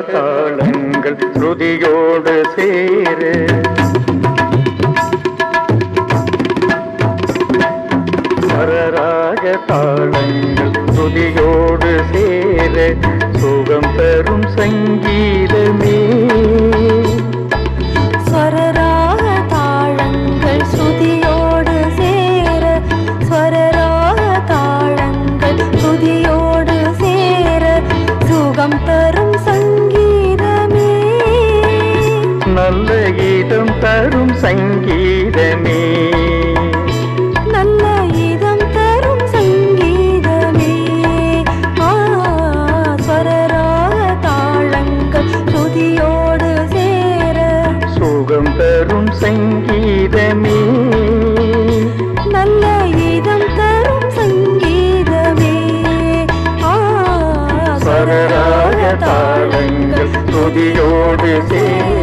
தாளங்கள் ஸ்ருதியோடு சேரு. சரராக தாளங்கள் ஸ்ருதியோடு சேர. சுகம் பெறும் சங்கீதமே. ஸ்வரராக தாளங்கள் நல்ல கீதம் தரும் சங்கீதமே. நல்ல இதம் தரும் சங்கீதமே. ஸ்வரராக தாளங்கள் ஸ்ருதியோடு சேர. சுகம் தரும் சங்கீதமே. நல்ல இதம் தரும் சங்கீதமே. ஸ்வரராக தாளங்கள் துதியோடு சேர.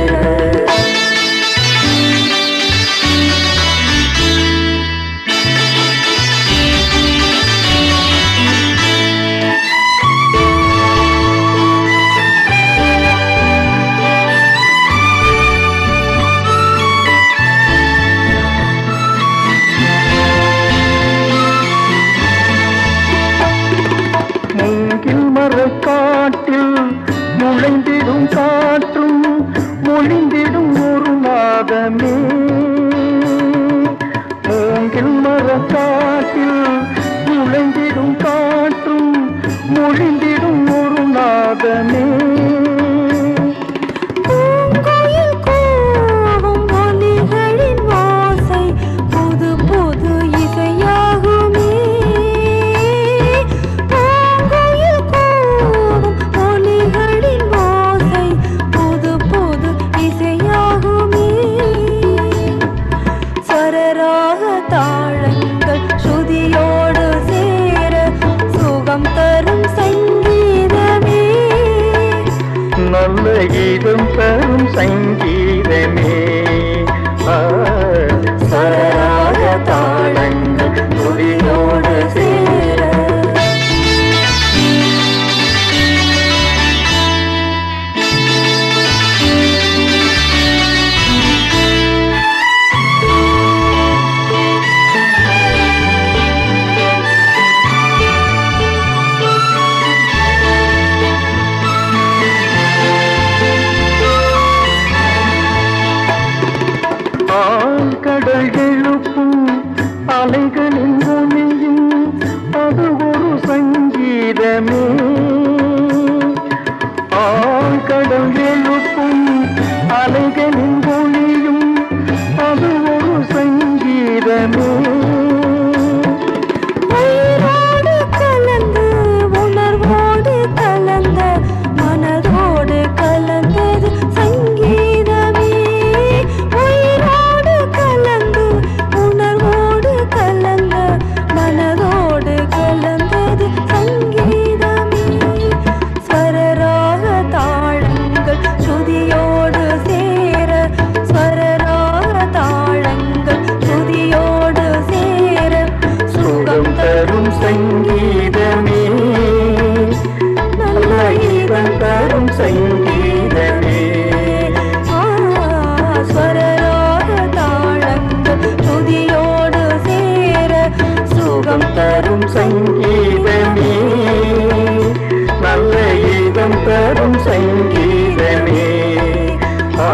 ஸ்வரராக தாழ ஆழ்கடல் எழுப்பும் அலைகளின் தரும் சங்கீதமே. ஸ்வரராக தாளங்கள் துதியோடு சேர சுகம் தரும் சங்கீதமே. நல்ல கீதம் தரும் சங்கீதமே. ஆ,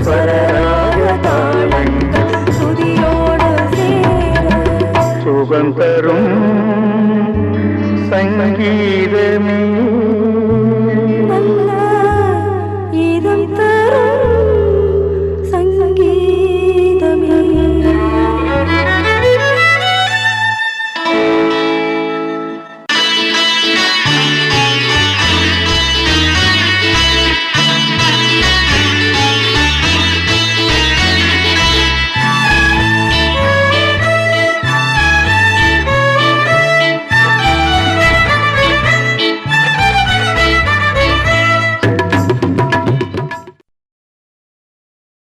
ஸ்வரராக தாளங்கள் துதியோடு சேர சுகம் தரும்